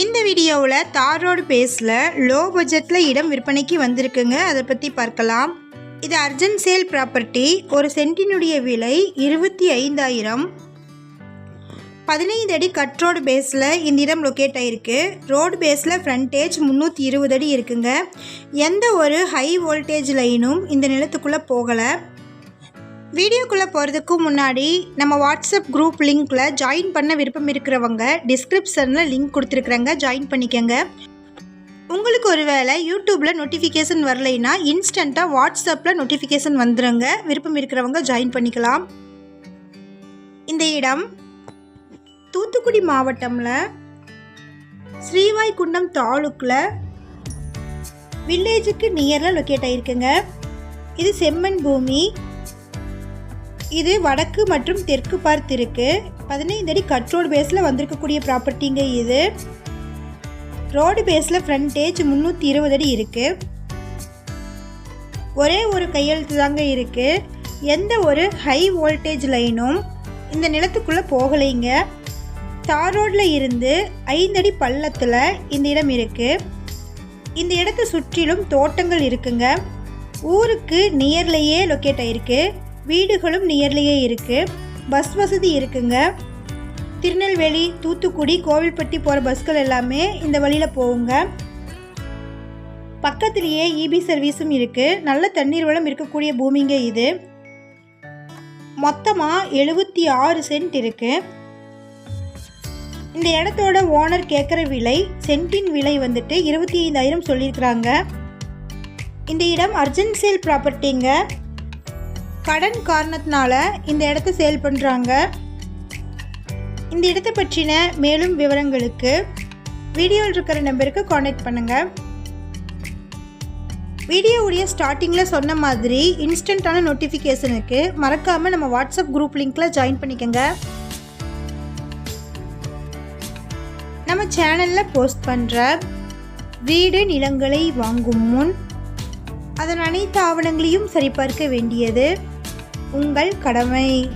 இந்த வீடியோவில் தார் ரோடு பேஸில் லோ பட்ஜெட்டில் இடம் விற்பனைக்கு வந்திருக்குங்க. அதை பற்றி பார்க்கலாம். இது அர்ஜென்ட் சேல் ப்ராப்பர்ட்டி. ஒரு சென்டினுடைய விலை இருபத்தி ஐந்தாயிரம். பதினைந்து அடி கட் ரோடு பேஸில் இந்த இடம் லொக்கேட் ஆகிருக்கு ரோடு பேஸில் ஃப்ரண்டேஜ் முந்நூற்றி இருபது அடி இருக்குங்க. எந்த ஒரு ஹை வோல்டேஜ் லைனும் இந்த நிலத்துக்குள்ளே போகலை. வீடியோக்குள்ளே போகிறதுக்கு முன்னாடி நம்ம வாட்ஸ்அப் குரூப் லிங்க்கில் ஜாயின் பண்ண விருப்பம் இருக்கிறவங்க டிஸ்கிரிப்ஷனில் லிங்க் கொடுத்துருக்குறேங்க. ஜாயின் பண்ணிக்கோங்க. உங்களுக்கு ஒரு வேளை யூடியூப்பில் நோட்டிஃபிகேஷன் வரலைன்னா இன்ஸ்டண்ட்டாக வாட்ஸ்அப்பில் நோட்டிஃபிகேஷன் வந்துடுங்க விருப்பம் இருக்கிறவங்க ஜாயின் பண்ணிக்கலாம். இந்த இடம் தூத்துக்குடி மாவட்டமில் ஸ்ரீவாய்குண்டம் தாலுக்கில் வில்லேஜுக்கு நியரில் லொக்கேட் ஆகிருக்குங்க இது செம்மண் பூமி. இது வடக்கு மற்றும் தெற்கு பார்த்து இருக்கு பதினைந்து அடி கட் ரோடு பேஸில் வந்திருக்கக்கூடிய ப்ராப்பர்ட்டிங்க இது. ரோடு பேஸில் ஃப்ரண்டேஜ் முந்நூற்றி இருபது அடி இருக்கு. ஒரே ஒரு கையெழுத்து தாங்க இருக்கு. எந்த ஒரு ஹை வோல்டேஜ் லைனும் இந்த நிலத்துக்குள்ளே போகலைங்க. தார் ரோட்டில் இருந்து ஐந்தடி பள்ளத்தில் இந்த இடம் இருக்குது இந்த இடத்தை சுற்றிலும் தோட்டங்கள் இருக்குங்க. ஊருக்கு நியர்லேயே லொக்கேட் ஆகிருக்கு வீடுகளும் நியர்லேயே இருக்குது பஸ் வசதி இருக்குங்க. திருநெல்வேலி தூத்துக்குடி கோவில்பட்டி போகிற பஸ்கள் எல்லாமே இந்த வழியில் போகுங்க. பக்கத்துலேயே இபி சர்வீஸும் இருக்குது நல்ல தண்ணீர் வளம் இருக்கக்கூடிய பூமிங்க இது. மொத்தமாக எழுபத்தி ஆறு சென்ட் இருக்குது இந்த இடத்தோட ஓனர் கேட்குற விலை சென்ட்டின் விலை வந்துட்டு இருபத்தி ஐந்தாயிரம் சொல்லியிருக்கிறாங்க. இந்த இடம் அர்ஜென்ட் சேல் ப்ராப்பர்ட்டிங்க. கடன் காரணத்தினால இந்த இடத்த சேல் பண்ணுறாங்க இந்த இடத்தை பற்றின மேலும் விவரங்களுக்கு வீடியோவில் இருக்கிற நம்பருக்கு காண்டாக்ட் பண்ணுங்கள் வீடியோவுடைய ஸ்டார்டிங்கில் சொன்ன மாதிரி இன்ஸ்டண்ட்டான நோட்டிஃபிகேஷனுக்கு மறக்காமல் நம்ம வாட்ஸ்அப் குரூப் லிங்க்கில் ஜாயின் பண்ணிக்கோங்க. நம்ம சேனலில் போஸ்ட் பண்ணுற வீடு நிலங்களை வாங்கும் முன் அதன் அனைத்து ஆவணங்களையும் சரிபார்க்க வேண்டியது. உங்கள் கடமை.